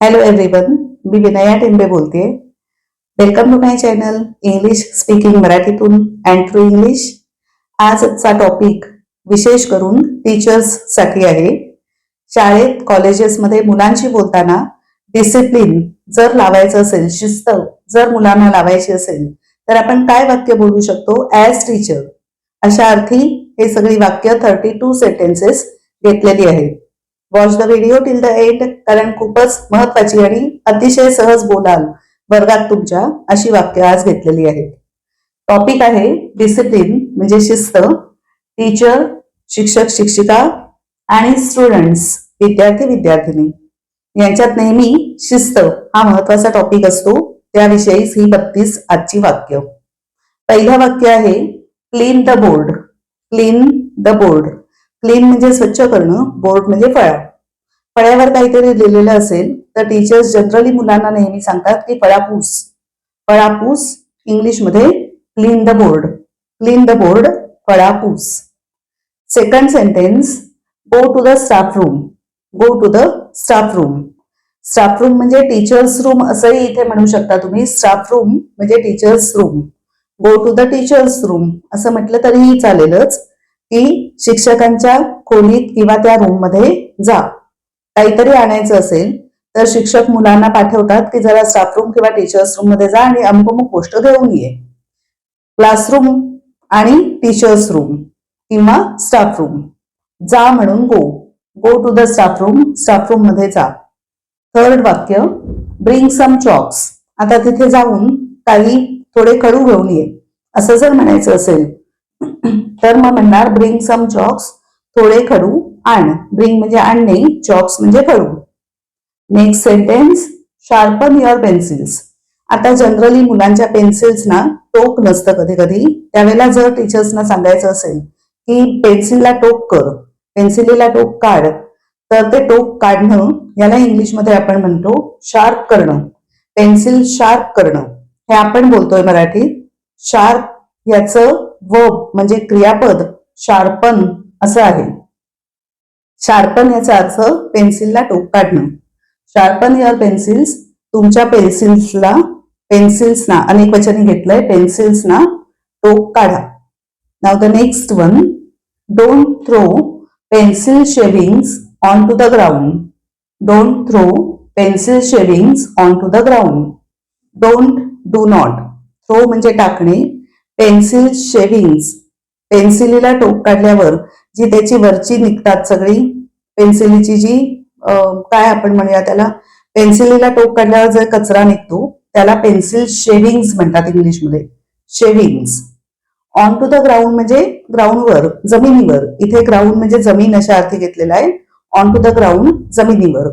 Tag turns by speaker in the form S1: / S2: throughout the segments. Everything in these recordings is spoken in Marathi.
S1: हॅलो एव्हरीवन मी विनया टेंबे बोलते. Welcome to my channel English speaking मराठीतून अँड थ्रू इंग्लिश आजचा टॉपिक विशेष करून टीचर्ससाठी आहे. शाळेत कॉलेजेसमध्ये मुलांशी बोलताना डिसिप्लिन जर लावायचं असेल शिस्त जर मुलांना लावायची असेल तर आपण काय वाक्य बोलू शकतो? ॲज टीचर अशा अर्थी हे सगळी वाक्य थर्टी टू सेंटेन्सेस घेतलेली आहेत. Watch the video till the end कारण खूपच महत्वाची आणि अतिशय सहज बोलाल वर्गात तुमच्या अशी वाक्य आज घेतलेली आहेत. टॉपिक आहे डिसिप्लिन म्हणजे शिस्त टीचर शिक्षक शिक्षिका आणि स्टुडंट्स विद्यार्थी विद्यार्थिनी. यांच्यात नेहमी शिस्त हा महत्त्वाचा टॉपिक असतो त्याविषयीच ही बत्तीस आजची वाक्य. पहिलं वाक्य आहे clean the board clean the board clean म्हणजे स्वच्छ करणं बोर्ड म्हणजे फळा. फळ्यावर काहीतरी लिहिलेलं असेल तर टीचर्स जनरली मुलांना नेहमी सांगतात की फळापूस. फळापूस इंग्लिशमध्ये clean the board clean the board फळापूस. Second sentence go to the staff room go to the staff room staff room म्हणजे टीचर्स रूम असंही इथे म्हणू शकता तुम्ही. स्टाफ रूम म्हणजे teachers room go to the teachers room असं म्हटलं तरीही चालेलच. की शिक्षकांच्या खोलीत किंवा त्या रूममध्ये जा. काहीतरी आणायचं असेल तर शिक्षक मुलांना पाठवतात की जरा स्टाफ रूम किंवा टीचर्स रूममध्ये जा आणि अमुक अमुक गोष्ट घेऊन ये. क्लासरूम आणि टीचर्स रूम किंवा स्टाफ रूम जा म्हणून go go to the staff room staff रूममध्ये जा. थर्ड वाक्य ब्रिंग सम चॉक्स आता तिथे जाऊन काही थोडे कडू घेऊन ये. असं जर म्हणायचं असेल तर मग म्हणणार ब्रिंग सम चॉक्स थोडे खडू आण. ब्रिंग म्हणजे आणणे चॉक्स म्हणजे खडू. Next sentence sharpen your pencils आता जनरली मुलांच्या पेन्सिल्सना टोक नसतं कधी कधी त्यावेळेला जर टीचर्सना सांगायचं असेल की पेन्सिलला टोक कर. पेन्सिलीला टोक काढ. तर ते टोक काढणं याला इंग्लिशमध्ये आपण म्हणतो शार्प करणं. पेन्सिल शार्प करणं. हे आपण बोलतोय मराठीत. शार्प याचं वर्ब म्हणजे क्रियापद शार्पन असं आहे. शार्पन याचा अर्थ पेन्सिलला टोक काढणं. शार्पन युअर पेन्सिल्स तुमच्या पेन्सिल्सला पेन्सिल्सना अनेक वचनी घेतलंय पेन्सिल्सना टोक काढा. Now the next one don't throw pencil shavings on to the ground don't throw pencil shavings on to the ground don't do not throw म्हणजे टाकणे पेन्सिल शेविंग्स. पेन्सिलीला टोक काढल्यावर जी त्याची वरची निघतात सगळी पेन्सिलीची जी काय आपण म्हणूया त्याला पेन्सिलीला टोक काढल्यावर जर कचरा निघतो त्याला पेन्सिल शेविंग्स म्हणतात इंग्लिशमध्ये. Shavings. On to the ground म्हणजे ग्राउंडवर जमिनीवर. इथे ग्राउंड म्हणजे जमीन अशा अर्थी घेतलेला आहे. ऑन टू द ग्राउंड जमिनीवर.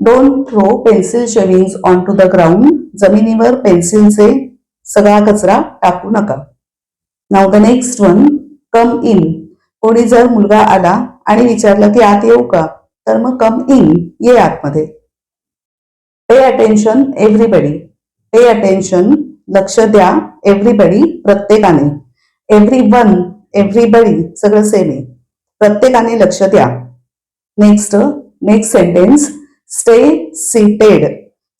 S1: Don't throw pencil shavings on to the ground जमिनीवर पेन्सिलचे सगळा कचरा टाकू नका. Now the next one come in कोणी जर मुलगा आला आणि विचारलं की आत येऊ का? तर मग कम इन ये आतमध्ये. Pay attention everybody pay attention लक्ष द्या एव्हरीबडी प्रत्येकाने. एव्हरी वन एव्हरीबडी सगळं सेम आहे. प्रत्येकाने लक्ष द्या. Next next sentence stay seated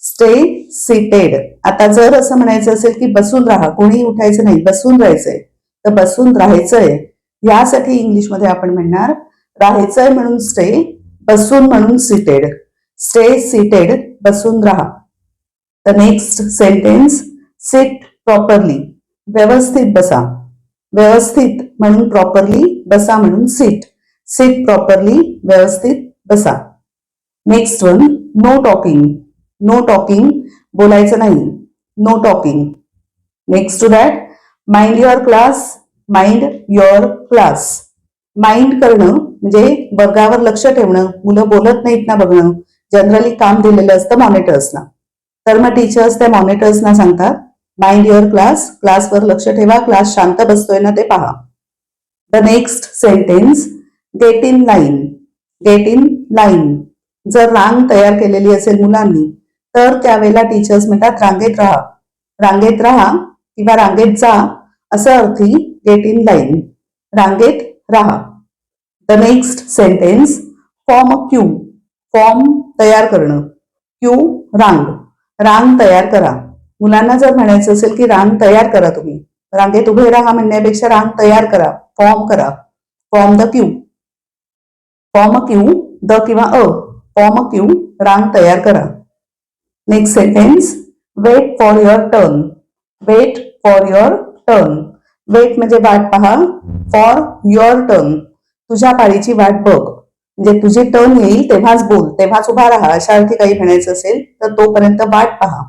S1: stay seated आता जर असं म्हणायचं असेल की बसून राहा कोणी उठायचं नाही बसून राहायचंय तर बसून राहायचंय. यासाठी इंग्लिशमध्ये आपण म्हणणार राहायचंय म्हणून स्टे बसून म्हणून सीटेड स्टे सीटेड बसून राहा. The next sentence sit properly व्यवस्थित बसा. व्यवस्थित म्हणून प्रॉपरली बसा म्हणून सीट सीट प्रॉपरली व्यवस्थित बसा. Next one no talking no talking बोलायचं नाही. No talking next to that mind your class mind your class mind करणं म्हणजे वर्गावर लक्ष ठेवणं मुलं बोलत नाहीत ना बघणं. जनरली काम दिलेलं असतं मॉनिटर्सना तर मग टीचर्स त्या मॉनिटर्सना सांगतात माइंड युअर क्लास क्लासवर लक्ष ठेवा क्लास शांत बसतोय ना ते पहा. The next sentence get in line get in line जर रांग तयार केलेली असेल मुलांनी तर त्यावेळेला टीचर्स म्हणतात रांगेत राहा. रांगेत राहा किंवा रांगेत जा. असं अर्थी गेट इन लाईन रांगेत राहा. The next sentence form a queue form तयार करणं. क्यू रांग. रांग तयार करा. मुलांना जर म्हणायचं असेल की रांग तयार करा तुम्ही रांगेत उभे राहा म्हणण्यापेक्षा रांग तयार करा फॉर्म करा. Form the queue form a queue the किंवा अ. फॉर्म अ क्यू रांग तयार करा. Next sentence wait for your turn wait for your turn wait म्हणजे वाट पहा. फॉर युअर टर्न तुझ्या पाळीची वाट बघ. म्हणजे तुझी टर्न येईल तेव्हाच बोल. तेव्हाच उभा राहा. अशा अर्थी काही म्हणायचं असेल तर तोपर्यंत वाट पहा.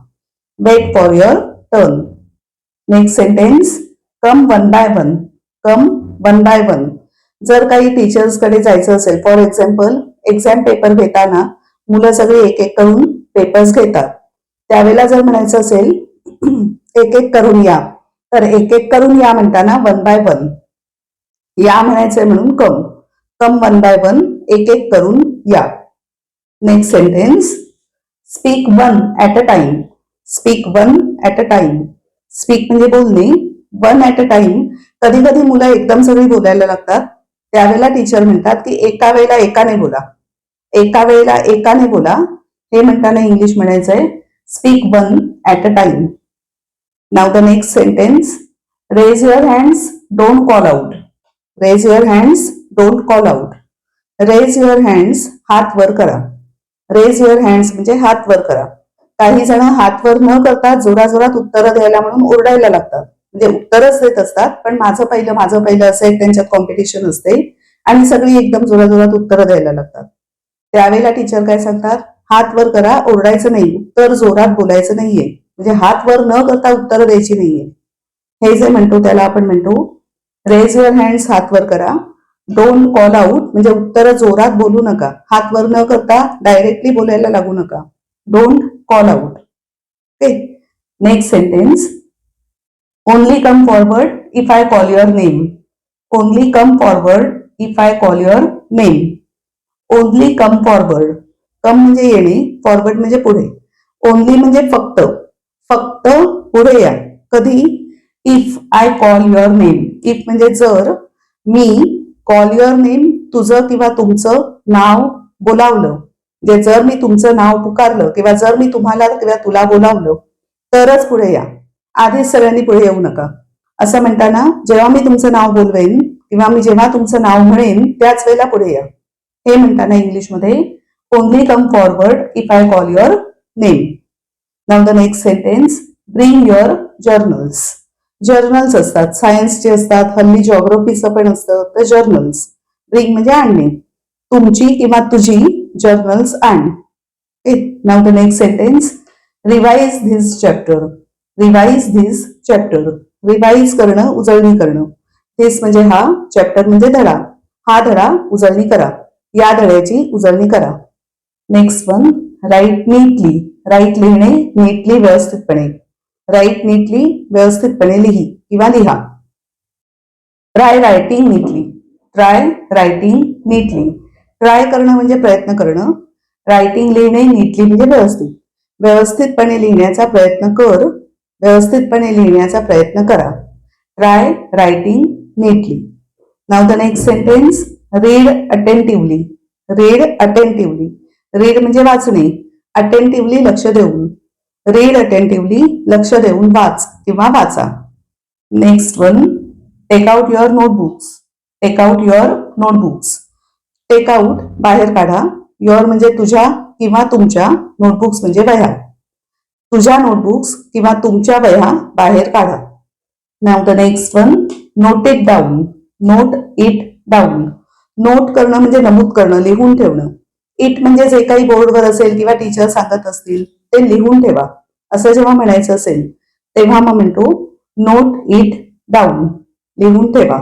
S1: Wait for your turn next sentence come one by one come one by one जर काही टीचर्सकडे जायचं असेल फॉर एक्झाम्पल एक्झाम पेपर घेताना मुलं सगळी एक एक करून पेपर्स घेतात. त्यावेळेला जर म्हणायचं असेल एक एक करून या. तर एक एक करून या म्हणताना वन बाय वन या म्हणायचंय म्हणून come come one by one एक एक करून या. Next sentence speak one at a time speak one at a time speak म्हणजे बोलणे. वन ऍट अ टाइम कधी कधी मुलं एकदम सगळी बोलायला लागतात. त्यावेळेला टीचर म्हणतात की एका वेळेला एकाने बोला. एका वेळेला एकाने बोला. हे म्हणताना इंग्लिश म्हणायचंय speak one at a time now the next sentence raise your hands don't call out raise your hands don't call out raise your hands हात वर करा. रेज युअर हँड्स म्हणजे हात वर करा. काही जण हात वर न करता जोराजोरात उत्तरं द्यायला म्हणून ओरडायला लागतात. म्हणजे उत्तरच देत असतात पण माझं पहिलं माझं पहिलं असं एक त्यांच्यात कॉम्पिटिशन असते. आणि सगळी एकदम जोराजोरात उत्तरं द्यायला लागतात. त्यावेळेला टीचर काय सांगतात? हात वर करा ओरडायचं नाही. उत्तर जोरात बोलायचं नाहीये. म्हणजे हात वर न करता उत्तरं द्यायची नाहीये. हे जे म्हणतो त्याला आपण म्हणतो रेज युअर हँड्स हात वर करा. डोंट कॉल आउट म्हणजे उत्तर जोरात बोलू नका. हात वर न करता डायरेक्टली बोलायला लागू नका. Don't call out okay next sentence only come forward if I call your name only come forward if I call your name only come forward come म्हणजे येणे फॉरवर्ड म्हणजे पुढे. ओनली म्हणजे फक्त. फक्त पुढे या. कधी? If I call your name if म्हणजे जर मी कॉल युअर नेम तुझं किंवा तुमचं नाव बोलावलं. म्हणजे जर मी तुमचं नाव पुकारलं किंवा जर मी तुम्हाला किंवा तुला बोलावलं तरच पुढे या. आधीच सगळ्यांनी पुढे येऊ नका. असं म्हणताना जेव्हा मी तुमचं नाव बोलवेन किंवा मी जेव्हा तुमचं नाव म्हणेन त्याच वेळेला पुढे या. हे म्हणताना इंग्लिशमध्ये only come forward if I call your name Now the next sentence, bring your journals journals असतात सायन्सचे असतात हल्ली जॉग्रफीचं पण असतं तर जर्नल्स ब्रिंग म्हणजे आणणे. तुमची किंवा तुझी जर्नल्स आण. Now the next sentence revise this chapter revise this chapter revise करणं उजळणी करणं. धिस म्हणजे हा चॅप्टर म्हणजे धडा. हा धडा उजळणी करा. या धड्याची उजळणी करा. Next one write neatly write लिहिणे नीटली व्यवस्थितपणे. राईट नीटली व्यवस्थितपणे लिही किंवा लिहा. Try writing neatly try writing neatly try करणं म्हणजे प्रयत्न करणं. रायटिंग लिहिणे नीटली म्हणजे व्यवस्थित. व्यवस्थितपणे लिहिण्याचा प्रयत्न कर. व्यवस्थितपणे लिहिण्याचा प्रयत्न करा. Try writing neatly now the next sentence read attentively read attentively read म्हणजे वाचणे. अटेंटिव्हली लक्ष देऊन. रीड अटेंटिव्हली लक्ष देऊन वाच किंवा वाचा. Next one take out your notebooks take out your notebooks take out बाहेर काढा. युअर म्हणजे तुझ्या किंवा तुमच्या नोटबुक्स म्हणजे वह्या. तुझ्या नोटबुक्स किंवा तुमच्या वह्या बाहेर काढा. Now the next one note it down note it down note करणं म्हणजे नमूद करणं लिहून ठेवणं. इट म्हणजे जे काही बोर्डवर असेल किंवा टीचर सांगत असतील ते लिहून ठेवा. असं जेव्हा म्हणायचं असेल तेव्हा मग म्हणतो नोट इट डाऊन लिहून ठेवा.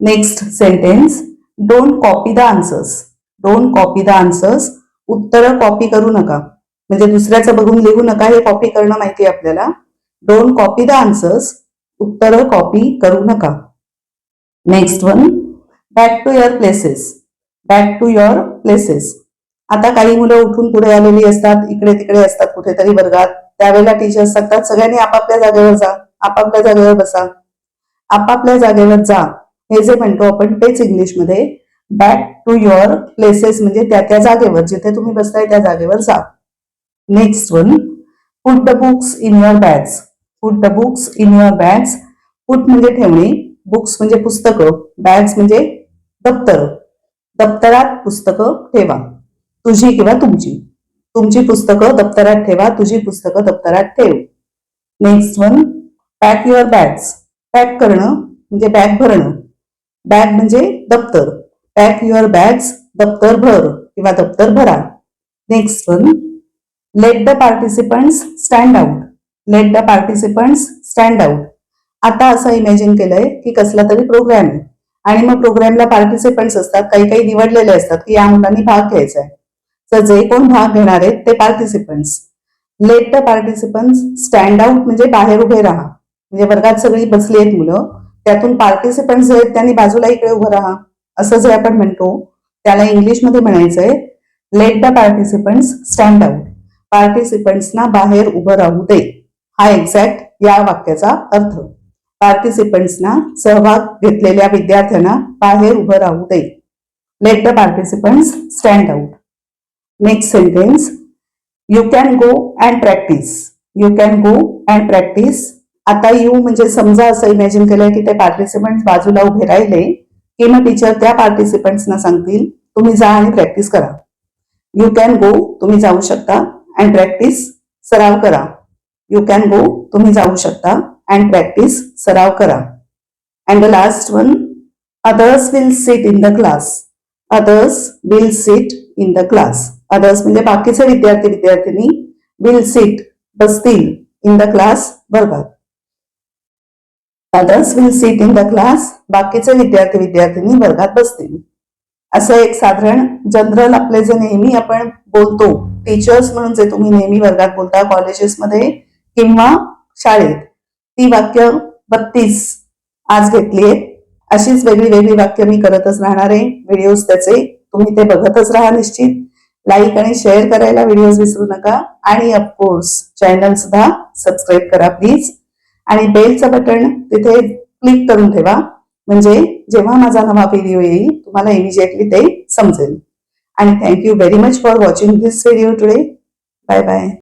S1: Next sentence don't copy the answers don't copy the answers उत्तरं कॉपी करू नका. म्हणजे दुसऱ्याचं बघून लिहू नका हे कॉपी करणं माहिती आहे आपल्याला. डोंट कॉपी द आन्सर्स उत्तरं कॉपी करू नका. Next one back to your places back to your places आता काही मुलं उठून पुढे आलेली असतात इकडे तिकडे असतात कुठेतरी वर्गात. त्यावेळेला टीचर्स सांगतात सगळ्यांनी आपापल्या जागेवर जा आपापल्या जागेवर बसा. आपापल्या जागेवर जा. हे जे म्हणतो आपण तेच इंग्लिशमध्ये बॅक टू युअर प्लेसेस म्हणजे त्या त्या जागेवर जिथे तुम्ही बसताय त्या जागेवर जा. Next one put the books in your bags put the books in your bags put म्हणजे ठेवणे बुक्स म्हणजे पुस्तकं बॅग्स म्हणजे दप्तर. दप्तरात पुस्तकं ठेवा. तुझी किंवा तुमची. तुमची पुस्तकं दप्तरात ठेवा तुझी पुस्तकं दप्तरात ठेव. Next one pack your bags pack करणं म्हणजे बॅग भरणं. बॅग म्हणजे दप्तर. पॅक युअर बॅग्स दप्तर भर किंवा दप्तर भरा. Next one let the participants stand out let the participants stand out आता असं इमॅजिन केलंय की कसला तरी प्रोग्राम आहे. आणि मग प्रोग्रामला पार्टिसिपंट्स असतात काही काही निवडलेले असतात की या मुलांनी भाग घ्यायचा आहे. तर जे कोण भाग घेणार आहेत ते participants let the participants stand out म्हणजे बाहेर उभे राहा. म्हणजे वर्गात सगळी बसली आहेत मुलं त्यातून पार्टिसिपंट्स जे आहेत त्यांनी बाजूला इकडे उभं राहा. असं जे आपण म्हणतो त्याला इंग्लिशमध्ये म्हणायचंय let the participants stand out पार्टिसिपंट्सना बाहेर उभं राहू दे. हा एक्झॅक्ट या वाक्याचा अर्थ. पार्टिसिपंट्सना सहभाग घेतलेल्या विद्यार्थ्यांना बाहेर उभं राहू दे. Let the participants stand out next sentence you can go and practice you can go and practice आता यू म्हणजे समजा असं इमॅजिन केलंय की ते पार्टिसिपंट बाजूला उभे राहिले की मग टीचर त्या पार्टिसिपंट्सना सांगतील तुम्ही जा आणि प्रॅक्टिस करा. यू कॅन गो तुम्ही जाऊ शकता. अँड प्रॅक्टिस सराव करा. यू कॅन गो तुम्ही जाऊ शकता. अँड प्रॅक्टिस सराव करा. And the last one others will sit in the class others will sit in the class others म्हणजे बाकीचे विद्यार्थी विद्यार्थिनी विल सिट बसतील इन द क्लास वर्गात others will seat in the class बाकीचे विद्यार्थी विद्यार्थिनी वर्गात बसतील. असं एक साधारण जनरल आपले जे नेहमी आपण बोलतो टीचर्स म्हणून जे तुम्ही नेहमी वर्गात बोलता कॉलेजेसमध्ये किंवा शाळेत. ती वाक्य बत्तीस आज घेतली आहेत अशीच वेगळी वेगळी वाक्य मी करतच राहणार आहे. व्हिडिओज त्याचे तुम्ही ते बघतच राहा निश्चित. लाईक आणि शेअर करायला व्हिडिओज विसरू नका. आणि ऑफकोर्स चॅनल सुद्धा सबस्क्राईब करा प्लीज आणि बेलचं बटन तिथे क्लिक करून ठेवा. म्हणजे जेव्हा माझा नवा व्हिडिओ येईल तुम्हाला इमिजिएटली ते समजेल. आणि thank you very much for watching this video today bye bye